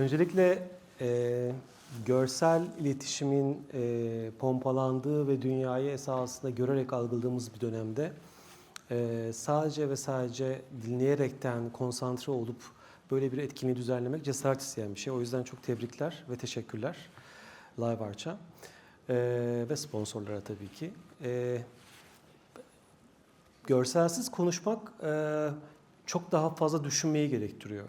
öncelikle e, görsel iletişimin e, pompalandığı ve dünyayı esasında görerek algıladığımız bir dönemde e, sadece ve sadece dinleyerekten konsantre olup böyle bir etkinliği düzenlemek cesaret isteyen bir şey. O yüzden çok tebrikler ve teşekkürler Live Arch'a e, ve sponsorlara tabii ki. E, görselsiz konuşmak e, çok daha fazla düşünmeyi gerektiriyor.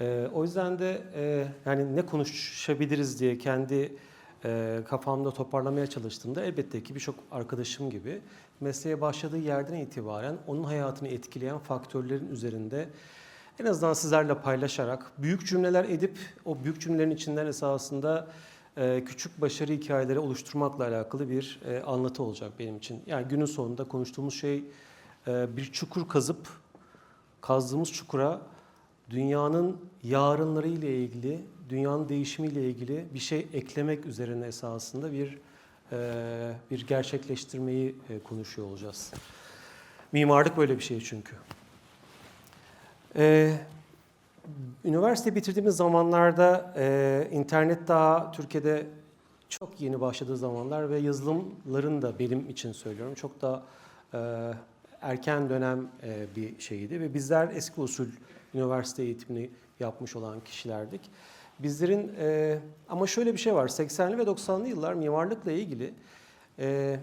E, o yüzden de e, yani ne konuşabiliriz diye kendi e, kafamda toparlamaya çalıştığımda elbette ki birçok arkadaşım gibi mesleğe başladığı yerden itibaren onun hayatını etkileyen faktörlerin üzerinde en azından sizlerle paylaşarak büyük cümleler edip o büyük cümlelerin içinden esasında e, küçük başarı hikayeleri oluşturmakla alakalı bir e, anlatı olacak benim için. Yani günün sonunda konuştuğumuz şey e, bir çukur kazıp kazdığımız çukura dünyanın yarınları ile ilgili, dünyanın değişimiyle ilgili bir şey eklemek üzerine esasında bir e, bir gerçekleştirmeyi e, konuşuyor olacağız. Mimarlık böyle bir şey çünkü. E, üniversite bitirdiğimiz zamanlarda e, internet daha Türkiye'de çok yeni başladığı zamanlar ve yazılımların da benim için söylüyorum çok da e, erken dönem e, bir şeydi ve bizler eski usul üniversite eğitimini yapmış olan kişilerdik. Bizlerin e, ama şöyle bir şey var 80'li ve 90'lı yıllar mimarlıkla ilgili e,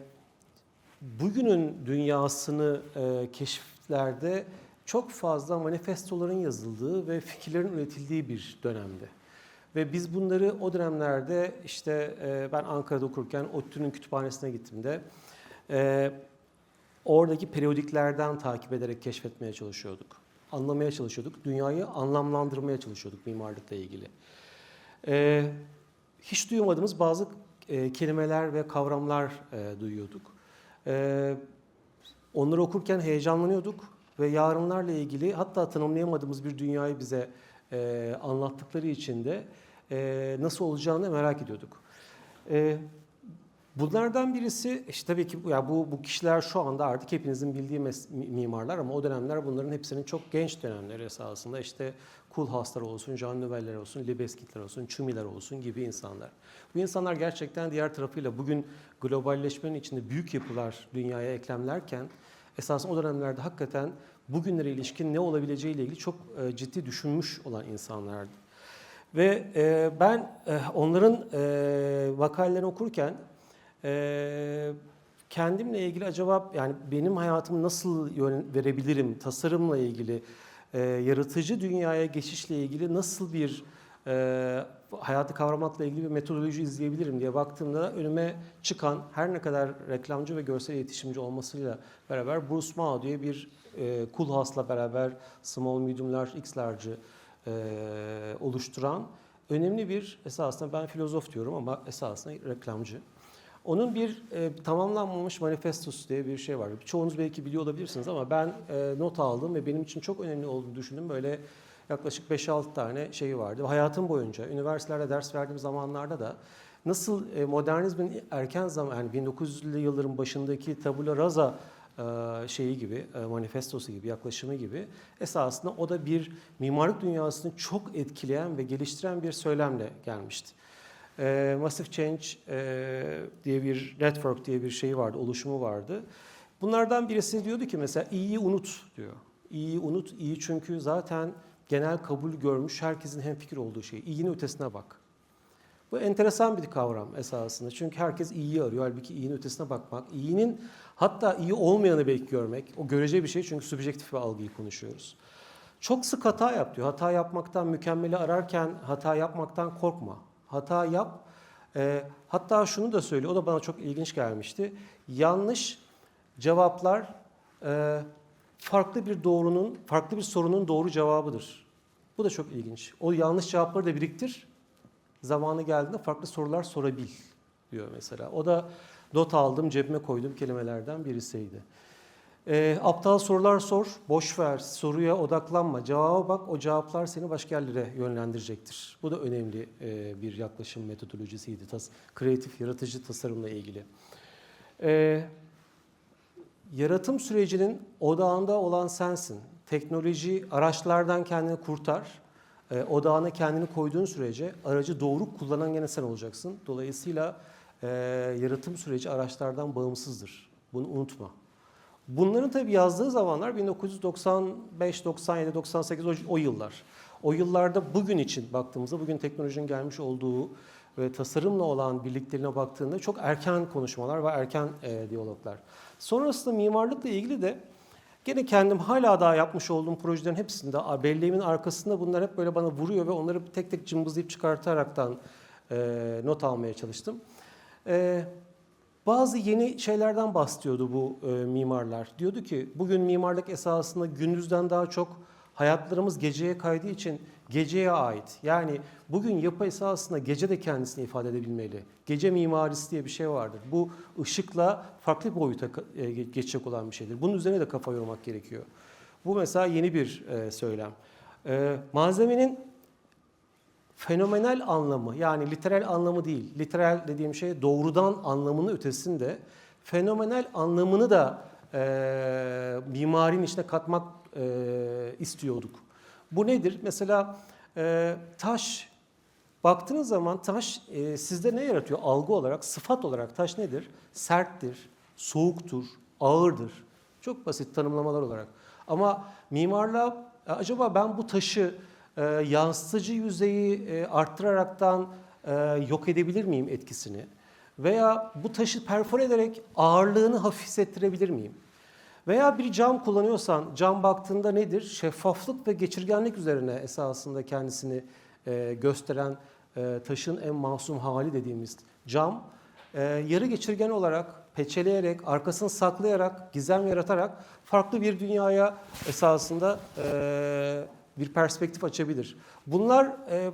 bugünün dünyasını e, keşiflerde çok fazla manifestoların yazıldığı ve fikirlerin üretildiği bir dönemdi. Ve biz bunları o dönemlerde işte e, ben Ankara'da okurken ODTÜ'nün kütüphanesine gittiğimde e, oradaki periyodiklerden takip ederek keşfetmeye çalışıyorduk. Anlamaya çalışıyorduk. Dünyayı anlamlandırmaya çalışıyorduk mimarlıkla ilgili. E, hiç duymadığımız bazı e, kelimeler ve kavramlar e, duyuyorduk. E, onları okurken heyecanlanıyorduk ve yarınlarla ilgili hatta tanımlayamadığımız bir dünyayı bize e, anlattıkları için de e, nasıl olacağını merak ediyorduk. E, bunlardan birisi işte tabii ki ya bu bu kişiler şu anda artık hepinizin bildiği mimarlar ama o dönemler bunların hepsinin çok genç dönemleri esasında işte Koolhaas'lar olsun, Jean Nouvel'ler olsun, Libeskit'ler olsun, Çumi'ler olsun gibi insanlar. Bu insanlar gerçekten diğer tarafıyla bugün globalleşmenin içinde büyük yapılar dünyaya eklemlerken esasında o dönemlerde hakikaten bugünlere ilişkin ne olabileceğiyle ilgili çok e, ciddi düşünmüş olan insanlardı. Ve e, ben e, onların makalelerini okurken e, kendimle ilgili acaba yani benim hayatımı nasıl yön verebilirim, tasarımla ilgili, e, yaratıcı dünyaya geçişle ilgili nasıl bir e, hayatı kavramakla ilgili bir metodoloji izleyebilirim diye baktığımda önüme çıkan her ne kadar reklamcı ve görsel iletişimci olmasıyla beraber Bruce Mao diye bir e, Koolhaas'la beraber Small, Medium, Large, X Large'ı e, oluşturan önemli bir esasında ben filozof diyorum ama esasında reklamcı. Onun bir e, tamamlanmamış manifestosu diye bir şey var. Çoğunuz belki biliyor olabilirsiniz ama ben e, not aldım ve benim için çok önemli olduğunu düşündüm. Böyle yaklaşık 5-6 tane şeyi vardı. Hayatım boyunca üniversitelerde ders verdiğim zamanlarda da nasıl e, modernizmin erken zaman yani 1900'lü yılların başındaki tabula rasa e, şeyi gibi, e, manifestosu gibi, yaklaşımı gibi esasında o da bir mimarlık dünyasını çok etkileyen ve geliştiren bir söylemle gelmişti. E, Massive Change e, diye bir network diye bir şey vardı, oluşumu vardı. Bunlardan birisi diyordu ki mesela iyiyi unut diyor. İyiyi unut, iyi çünkü zaten genel kabul görmüş, herkesin hemfikir olduğu şey. İyinin ötesine bak. Bu enteresan bir kavram esasında. Çünkü herkes iyiyi arıyor. Halbuki iyinin ötesine bakmak, iyinin hatta iyi olmayanı belki görmek, o görece bir şey çünkü subjektif bir algıyı konuşuyoruz. Çok sık hata yap diyor. Hata yapmaktan, mükemmeli ararken hata yapmaktan korkma. Hata yap. Ee, hatta şunu da söylüyor, o da bana çok ilginç gelmişti. Yanlış cevaplar e, farklı bir doğrunun, farklı bir sorunun doğru cevabıdır. Bu da çok ilginç. O yanlış cevapları da biriktir. Zamanı geldiğinde farklı sorular sorabil diyor mesela. O da not aldım, cebime koyduğum kelimelerden birisiydi. E, aptal sorular sor, boş ver, soruya odaklanma, cevaba bak, o cevaplar seni başka yerlere yönlendirecektir. Bu da önemli e, bir yaklaşım metodolojisiydi, tas kreatif, yaratıcı tasarımla ilgili. E, yaratım sürecinin odağında olan sensin. Teknoloji, araçlardan kendini kurtar e, odağına kendini koyduğun sürece aracı doğru kullanan gene sen olacaksın. Dolayısıyla e, yaratım süreci araçlardan bağımsızdır. Bunu unutma. Bunların tabii yazdığı zamanlar 1995, 97, 98 o, yıllar. O yıllarda bugün için baktığımızda bugün teknolojinin gelmiş olduğu ve tasarımla olan birliklerine baktığında çok erken konuşmalar ve erken e, diyaloglar. Sonrasında mimarlıkla ilgili de gene kendim hala daha yapmış olduğum projelerin hepsinde belleğimin arkasında bunlar hep böyle bana vuruyor ve onları tek tek cımbızlayıp çıkartaraktan e, not almaya çalıştım. E, bazı yeni şeylerden bahsediyordu bu e, mimarlar. Diyordu ki bugün mimarlık esasında gündüzden daha çok hayatlarımız geceye kaydığı için geceye ait. Yani bugün yapı esasında gece de kendisini ifade edebilmeli. Gece mimarisi diye bir şey vardır. Bu ışıkla farklı bir boyuta e, ge- geçecek olan bir şeydir. Bunun üzerine de kafa yormak gerekiyor. Bu mesela yeni bir e, söylem. E, malzemenin fenomenal anlamı yani literal anlamı değil. Literal dediğim şey doğrudan anlamının ötesinde fenomenal anlamını da e, mimarinin içine katmak e, istiyorduk. Bu nedir? Mesela e, taş baktığınız zaman taş e, sizde ne yaratıyor? Algı olarak, sıfat olarak taş nedir? Serttir, soğuktur, ağırdır. Çok basit tanımlamalar olarak. Ama mimarlığa "E, acaba ben bu taşı e, yansıtıcı yüzeyi e, arttıraraktan e, yok edebilir miyim etkisini? Veya bu taşı perfore ederek ağırlığını hafif hissettirebilir miyim? Veya bir cam kullanıyorsan cam baktığında nedir? Şeffaflık ve geçirgenlik üzerine esasında kendisini e, gösteren e, taşın en masum hali dediğimiz cam e, yarı geçirgen olarak peçeleyerek, arkasını saklayarak, gizem yaratarak farklı bir dünyaya esasında e, bir perspektif açabilir. Bunlar e,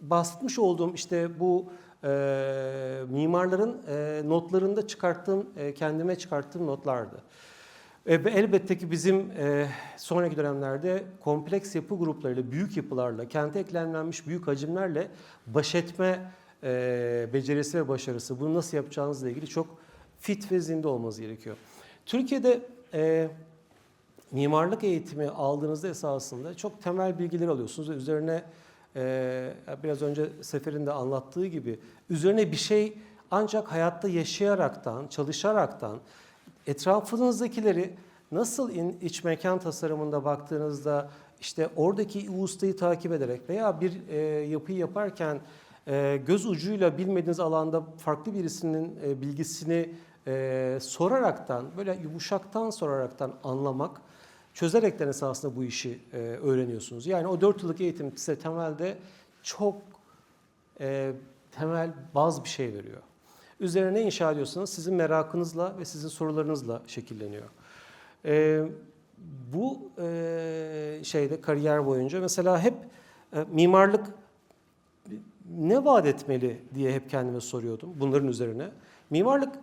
bahsetmiş olduğum işte bu e, mimarların e, notlarında çıkarttığım, e, kendime çıkarttığım notlardı. E, elbette ki bizim e, sonraki dönemlerde kompleks yapı gruplarıyla, büyük yapılarla, kente eklemlenmiş büyük hacimlerle baş etme e, becerisi ve başarısı, bunu nasıl yapacağınızla ilgili çok fit ve zinde olmanız gerekiyor. Türkiye'de e, mimarlık eğitimi aldığınızda esasında çok temel bilgiler alıyorsunuz ve üzerine e, biraz önce Sefer'in de anlattığı gibi üzerine bir şey ancak hayatta yaşayaraktan, çalışaraktan, etrafınızdakileri nasıl in, iç mekan tasarımında baktığınızda işte oradaki ustayı takip ederek veya bir e, yapıyı yaparken e, göz ucuyla bilmediğiniz alanda farklı birisinin e, bilgisini e, soraraktan böyle yumuşaktan soraraktan anlamak çözerekten esasında bu işi e, öğreniyorsunuz. Yani o dört yıllık eğitim size temelde çok e, temel bazı bir şey veriyor. Üzerine ne inşa ediyorsanız sizin merakınızla ve sizin sorularınızla şekilleniyor. E, bu e, şeyde kariyer boyunca mesela hep e, mimarlık ne vaat etmeli diye hep kendime soruyordum bunların üzerine. Mimarlık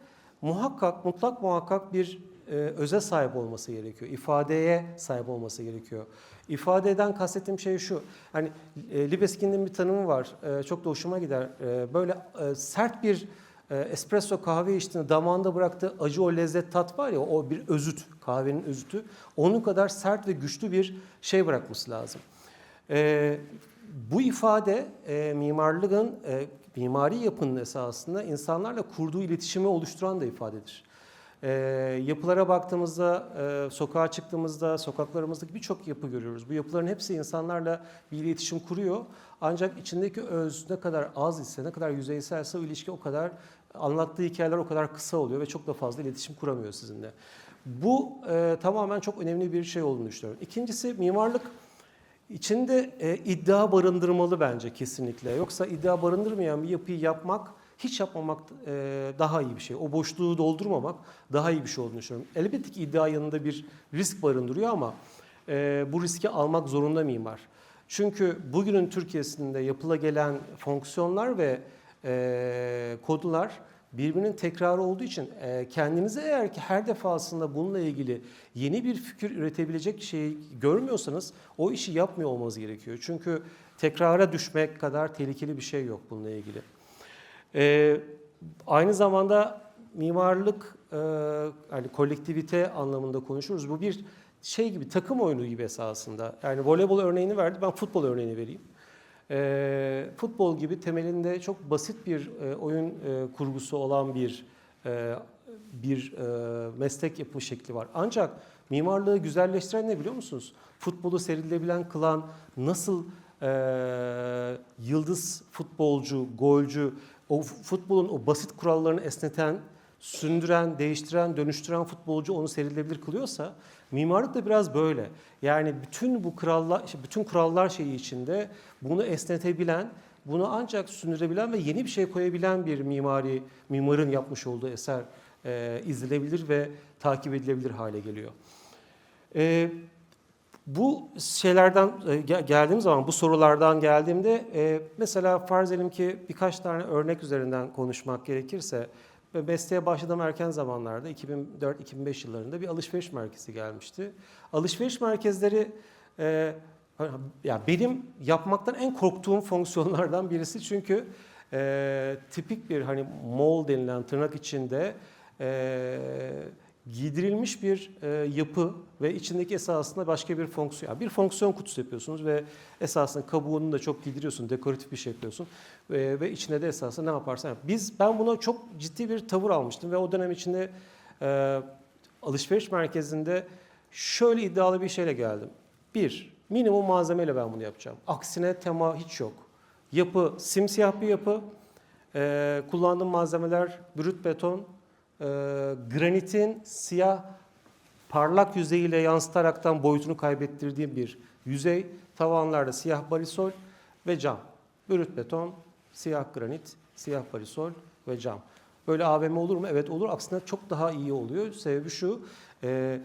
muhakkak, mutlak muhakkak bir e, öze sahip olması gerekiyor. ifadeye sahip olması gerekiyor. İfadeden kastettiğim şey şu. Hani e, Libeskind'in bir tanımı var. E, çok da hoşuma gider. E, böyle e, sert bir e, espresso kahve içtiğinde damağında bıraktığı acı o lezzet tat var ya o bir özüt, kahvenin özütü. Onun kadar sert ve güçlü bir şey bırakması lazım. E, bu ifade e, mimarlığın, e, mimari yapının esasında insanlarla kurduğu iletişimi oluşturan da ifadedir. E, yapılara baktığımızda, e, sokağa çıktığımızda, sokaklarımızdaki birçok yapı görüyoruz. Bu yapıların hepsi insanlarla bir iletişim kuruyor. Ancak içindeki öz ne kadar az ise, ne kadar yüzeyselse o ilişki o kadar, anlattığı hikayeler o kadar kısa oluyor ve çok da fazla iletişim kuramıyor sizinle. Bu e, tamamen çok önemli bir şey olduğunu düşünüyorum. İkincisi mimarlık İçinde e, iddia barındırmalı bence kesinlikle. Yoksa iddia barındırmayan bir yapıyı yapmak, hiç yapmamak e, daha iyi bir şey. O boşluğu doldurmamak daha iyi bir şey olduğunu düşünüyorum. Elbette ki iddia yanında bir risk barındırıyor ama e, bu riski almak zorunda mimar. Çünkü bugünün Türkiye'sinde yapıla gelen fonksiyonlar ve e, kodlar birbirinin tekrarı olduğu için e, kendinize eğer ki her defasında bununla ilgili yeni bir fikir üretebilecek şeyi görmüyorsanız o işi yapmıyor olmanız gerekiyor. Çünkü tekrara düşmek kadar tehlikeli bir şey yok bununla ilgili. E, aynı zamanda mimarlık e, hani kolektivite anlamında konuşuyoruz. Bu bir şey gibi takım oyunu gibi esasında. Yani voleybol örneğini verdi ben futbol örneğini vereyim. e, futbol gibi temelinde çok basit bir e, oyun e, kurgusu olan bir e, bir e, meslek yapı şekli var. Ancak mimarlığı güzelleştiren ne biliyor musunuz? Futbolu serilebilen kılan nasıl e, yıldız futbolcu, golcü, o futbolun o basit kurallarını esneten, sündüren, değiştiren, dönüştüren futbolcu onu serilebilir kılıyorsa mimarlık da biraz böyle. Yani bütün bu kurallar, bütün kurallar şeyi içinde bunu esnetebilen, bunu ancak sündürebilen ve yeni bir şey koyabilen bir mimari mimarın yapmış olduğu eser e, izlenebilir ve takip edilebilir hale geliyor. E, bu şeylerden e, gel- geldiğim zaman, bu sorulardan geldiğimde e, mesela farz edelim ki birkaç tane örnek üzerinden konuşmak gerekirse mesleğe başladığım erken zamanlarda 2004-2005 yıllarında bir alışveriş merkezi gelmişti. Alışveriş merkezleri e, ya benim yapmaktan en korktuğum fonksiyonlardan birisi çünkü e, tipik bir hani mall denilen tırnak içinde e, giydirilmiş bir e, yapı ve içindeki esasında başka bir fonksiyon. yani bir fonksiyon kutusu yapıyorsunuz ve esasında kabuğunu da çok giydiriyorsun, dekoratif bir şey yapıyorsun ve, ve içine de esasında ne yaparsan yap. Biz ben buna çok ciddi bir tavır almıştım ve o dönem içinde e, alışveriş merkezinde şöyle iddialı bir şeyle geldim. Bir, minimum malzemeyle ben bunu yapacağım. Aksine tema hiç yok. Yapı simsiyah bir yapı. E, kullandığım malzemeler brüt beton, e, granitin siyah parlak yüzeyiyle yansıtaraktan boyutunu kaybettirdiğim bir yüzey. Tavanlarda siyah barisol ve cam. Brüt beton, siyah granit, siyah barisol ve cam. Böyle AVM olur mu? Evet olur. Aksine çok daha iyi oluyor. Sebebi şu, e,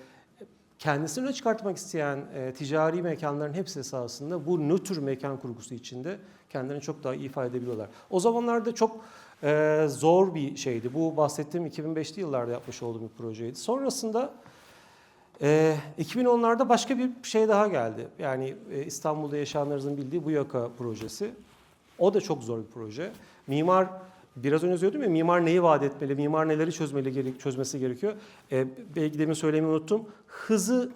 kendisini öne çıkartmak isteyen e, ticari mekanların hepsi esasında bu nötr mekan kurgusu içinde kendilerini çok daha iyi ifade edebiliyorlar. O zamanlarda çok e, zor bir şeydi. Bu bahsettiğim 2005'li yıllarda yapmış olduğum bir projeydi. Sonrasında e, 2010'larda başka bir şey daha geldi. Yani e, İstanbul'da yaşayanlarınızın bildiği bu yaka projesi. O da çok zor bir proje. Mimar Biraz önce söyledim ya mimar neyi vaat etmeli, mimar neleri çözmeli, çözmesi gerekiyor. E, belki demin söylemeyi unuttum. Hızı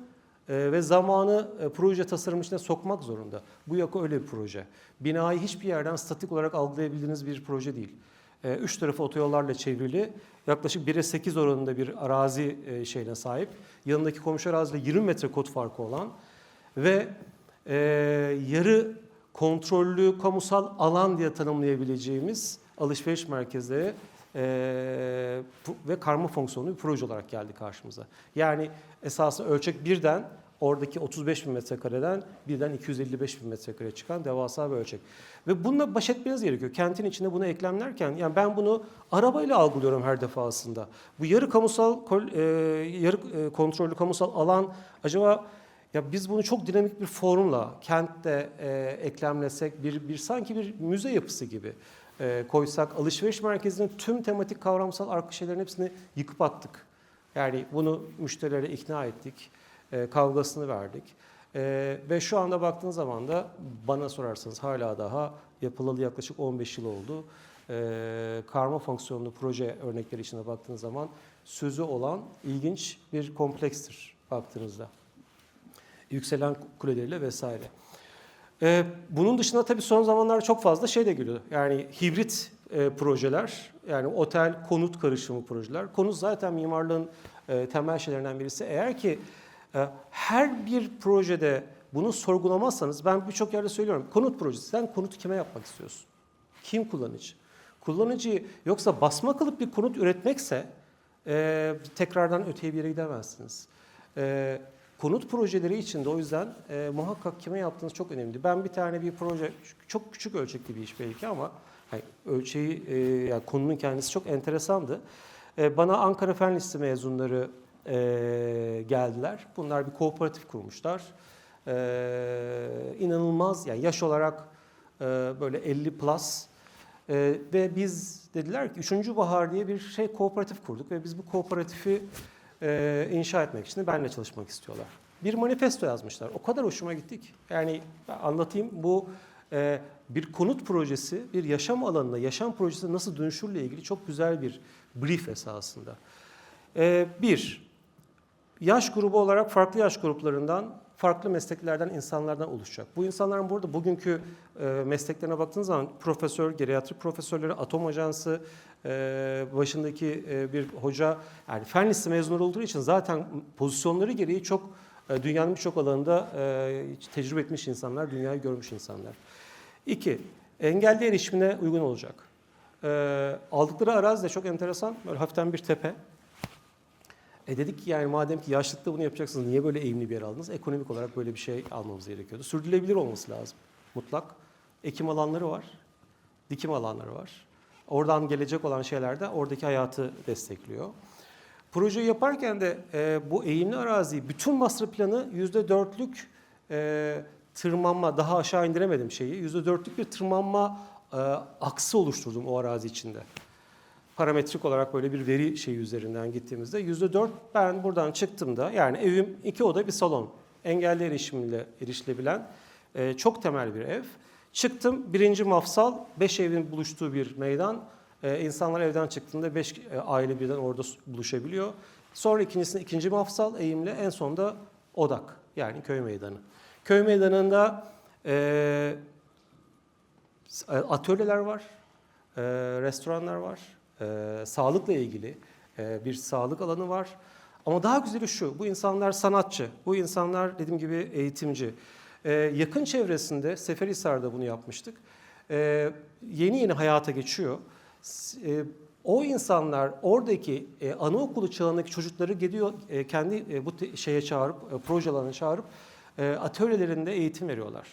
e, ve zamanı e, proje tasarımı içine sokmak zorunda. Bu yaka öyle bir proje. Binayı hiçbir yerden statik olarak algılayabildiğiniz bir proje değil. E, üç tarafı otoyollarla çevrili, yaklaşık 1'e 8 oranında bir arazi e, şeyine sahip. Yanındaki komşu araziyle 20 metre kod farkı olan ve e, yarı kontrollü kamusal alan diye tanımlayabileceğimiz alışveriş merkezleri e, ve karma fonksiyonlu bir proje olarak geldi karşımıza. Yani esasında ölçek birden oradaki 35 bin metrekareden birden 255 bin metrekare çıkan devasa bir ölçek. Ve bununla baş etmeniz gerekiyor. Kentin içinde bunu eklemlerken yani ben bunu arabayla algılıyorum her defasında. Bu yarı kamusal e, yarı e, kontrollü kamusal alan acaba ya biz bunu çok dinamik bir formla kentte e, eklemlesek bir, bir sanki bir müze yapısı gibi e, koysak alışveriş merkezinin tüm tematik kavramsal arka şeylerin hepsini yıkıp attık. Yani bunu müşterilere ikna ettik, e, kavgasını verdik. E, ve şu anda baktığınız zaman da bana sorarsanız hala daha yapılalı yaklaşık 15 yıl oldu. E, karma fonksiyonlu proje örnekleri içine baktığınız zaman sözü olan ilginç bir komplekstir baktığınızda yükselen kuleleriyle vesaire. Bunun dışında tabii son zamanlarda çok fazla şey de geliyor. Yani hibrit projeler, yani otel konut karışımı projeler. Konut zaten mimarlığın temel şeylerinden birisi. Eğer ki her bir projede bunu sorgulamazsanız, ben birçok yerde söylüyorum, konut projesi, sen konutu kime yapmak istiyorsun? Kim kullanıcı? Kullanıcıyı yoksa basma kalıp bir konut üretmekse e, tekrardan öteye bir yere gidemezsiniz. E, konut projeleri için de o yüzden e, muhakkak kime yaptığınız çok önemli. Ben bir tane bir proje, çok küçük ölçekli bir iş belki ama hani ölçeği, e, yani konunun kendisi çok enteresandı. E, bana Ankara Fen Lisesi mezunları e, geldiler. Bunlar bir kooperatif kurmuşlar. E, inanılmaz, yani yaş olarak e, böyle 50 plus ee, ve biz dediler ki 3. Bahar diye bir şey kooperatif kurduk ve biz bu kooperatifi e, inşa etmek için de benimle çalışmak istiyorlar. Bir manifesto yazmışlar. O kadar hoşuma gittik. Yani anlatayım bu e, bir konut projesi, bir yaşam alanına, yaşam projesi nasıl dönüşürle ilgili çok güzel bir brief esasında. E, bir, yaş grubu olarak farklı yaş gruplarından farklı mesleklerden, insanlardan oluşacak. Bu insanların burada bugünkü e, mesleklerine baktığınız zaman profesör, geriatri profesörleri, atom ajansı e, başındaki e, bir hoca, yani fen lisesi mezunu olduğu için zaten pozisyonları gereği çok dünyanın birçok alanında tecrübe etmiş insanlar, dünyayı görmüş insanlar. İki, engelli erişimine uygun olacak. Aldıkları arazi de çok enteresan, böyle hafiften bir tepe. E dedik ki yani madem ki yaşlıkta bunu yapacaksınız niye böyle eğimli bir yer aldınız? Ekonomik olarak böyle bir şey almamız gerekiyordu. Sürdürülebilir olması lazım mutlak. Ekim alanları var, dikim alanları var. Oradan gelecek olan şeyler de oradaki hayatı destekliyor. Projeyi yaparken de e, bu eğimli araziyi bütün master planı yüzde dörtlük e, tırmanma daha aşağı indiremedim şeyi. Yüzde dörtlük bir tırmanma e, aksı oluşturdum o arazi içinde parametrik olarak böyle bir veri şeyi üzerinden gittiğimizde yüzde dört ben buradan çıktığımda yani evim iki oda bir salon engelli erişimiyle erişilebilen e, çok temel bir ev. Çıktım birinci mafsal beş evin buluştuğu bir meydan. E, insanlar evden çıktığında beş e, aile birden orada buluşabiliyor. Sonra ikincisinde ikinci mafsal eğimle en sonda odak yani köy meydanı. Köy meydanında e, atölyeler var, e, restoranlar var, e, sağlıkla ilgili e, bir sağlık alanı var. Ama daha güzeli şu, bu insanlar sanatçı, bu insanlar dediğim gibi eğitimci. E, yakın çevresinde, Seferihisar'da bunu yapmıştık. E, yeni yeni hayata geçiyor. E, o insanlar oradaki e, anaokulu çağındaki çocukları gidiyor e, kendi e, bu şeye çağırıp, e, proje çağırıp e, atölyelerinde eğitim veriyorlar.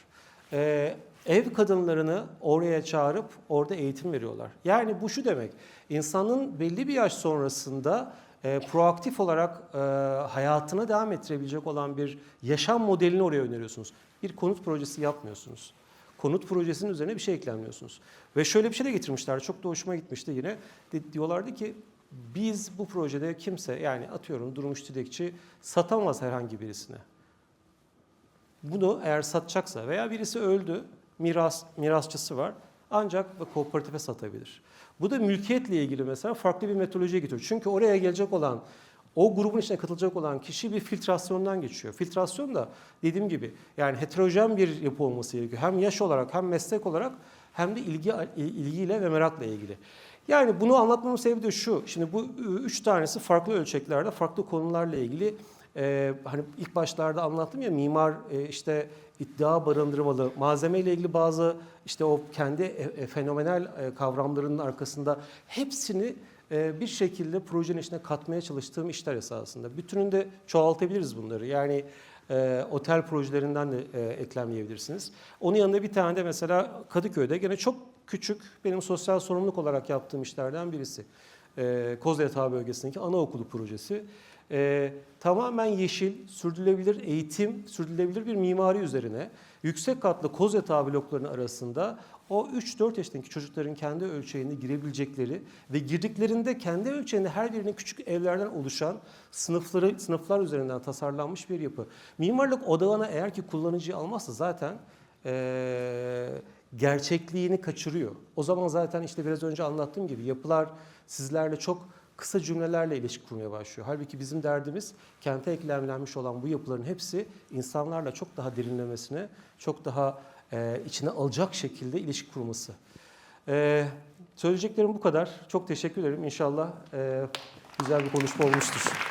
E, ev kadınlarını oraya çağırıp orada eğitim veriyorlar. Yani bu şu demek, insanın belli bir yaş sonrasında e, proaktif olarak e, hayatına devam ettirebilecek olan bir yaşam modelini oraya öneriyorsunuz. Bir konut projesi yapmıyorsunuz. Konut projesinin üzerine bir şey eklenmiyorsunuz. Ve şöyle bir şey de getirmişler, çok da hoşuma gitmişti yine. De- diyorlardı ki biz bu projede kimse yani atıyorum Durmuş Dilekçi satamaz herhangi birisine. Bunu eğer satacaksa veya birisi öldü, miras mirasçısı var ancak kooperatife satabilir. Bu da mülkiyetle ilgili mesela farklı bir metodolojiye getiriyor. Çünkü oraya gelecek olan o grubun içine katılacak olan kişi bir filtrasyondan geçiyor. Filtrasyon da dediğim gibi yani heterojen bir yapı olması gerekiyor. Hem yaş olarak hem meslek olarak hem de ilgi ilgiyle ve merakla ilgili. Yani bunu anlatmamın sebebi de şu. Şimdi bu üç tanesi farklı ölçeklerde, farklı konularla ilgili ee, hani ilk başlarda anlattım ya mimar e, işte iddia barındırmalı malzeme ile ilgili bazı işte o kendi e, e, fenomenal e, kavramlarının arkasında hepsini e, bir şekilde projenin içine katmaya çalıştığım işler esasında. Bütününde çoğaltabiliriz bunları. Yani e, otel projelerinden de e, eklemleyebilirsiniz. Onun yanında bir tane de mesela Kadıköy'de gene çok küçük benim sosyal sorumluluk olarak yaptığım işlerden birisi. E, Kozyatağı bölgesindeki anaokulu projesi. Ee, tamamen yeşil, sürdürülebilir eğitim, sürdürülebilir bir mimari üzerine yüksek katlı koz yatağı bloklarının arasında o 3-4 yaşındaki çocukların kendi ölçeğine girebilecekleri ve girdiklerinde kendi ölçeğinde her birinin küçük evlerden oluşan sınıfları sınıflar üzerinden tasarlanmış bir yapı. Mimarlık odağına eğer ki kullanıcıyı almazsa zaten ee, gerçekliğini kaçırıyor. O zaman zaten işte biraz önce anlattığım gibi yapılar sizlerle çok kısa cümlelerle ilişki kurmaya başlıyor. Halbuki bizim derdimiz kente eklemlenmiş olan bu yapıların hepsi insanlarla çok daha derinlemesine, çok daha e, içine alacak şekilde ilişki kurması. E, söyleyeceklerim bu kadar. Çok teşekkür ederim. İnşallah e, güzel bir konuşma olmuştur.